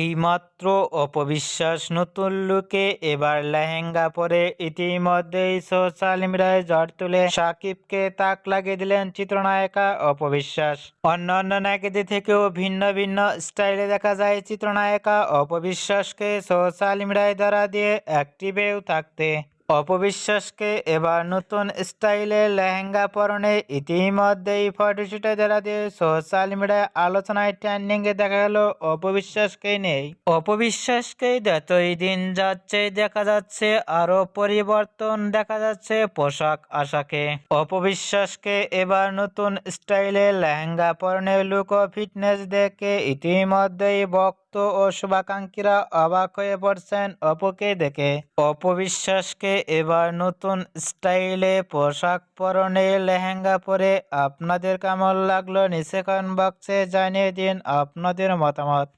এইমাত্র অপবিশ্বাস নতুন লুকে, এবার লেহেঙ্গা পরে ইতিমধ্যেই সোশ্যাল মিডিয়ায় ঝড় তুলে সাকিবকে তাক লাগিয়ে দিলেন চিত্রনায়িকা অপবিশ্বাস। অন্যান্য নায়কদের থেকেও ভিন্ন ভিন্ন স্টাইলে দেখা যায় চিত্রনায়িকা অপবিশ্বাসকে সোশ্যাল মিডিয়ায় দ্বারা দিয়ে অ্যাক্টিভেও থাকতে। অপবিশ্বাসকে এবার নতুন স্টাইলে লেহেঙ্গা পরনে ইতিমধ্যেই ফটোশুটে যারা দিয়ে সোশ্যাল মিডিয়ায় আলোচনায় ট্রেন্ডিং এ দেখা গেল অপবিশ্বাসকে নেই অপবিশ্বাসকে যতই দিন যাচ্ছে দেখা যাচ্ছে আরও পরিবর্তন দেখা যাচ্ছে পোশাক আশাকে। অপবিশ্বাসকে এবার নতুন স্টাইলে লেহেঙ্গা পরনে লুক ও ফিটনেস দেখে ইতিমধ্যেই বক্ত ও শুভাকাঙ্ক্ষীরা অবাক হয়ে পড়ছেন অপুকে দেখে। অপবিশ্বাসকে এবার নতুন স্টাইলে পোশাক পরনে লেহেঙ্গা পরে আপনাদের কেমন লাগল নিচে কমেন্ট বক্সে জানিয়ে দিন আপনাদের মতামত।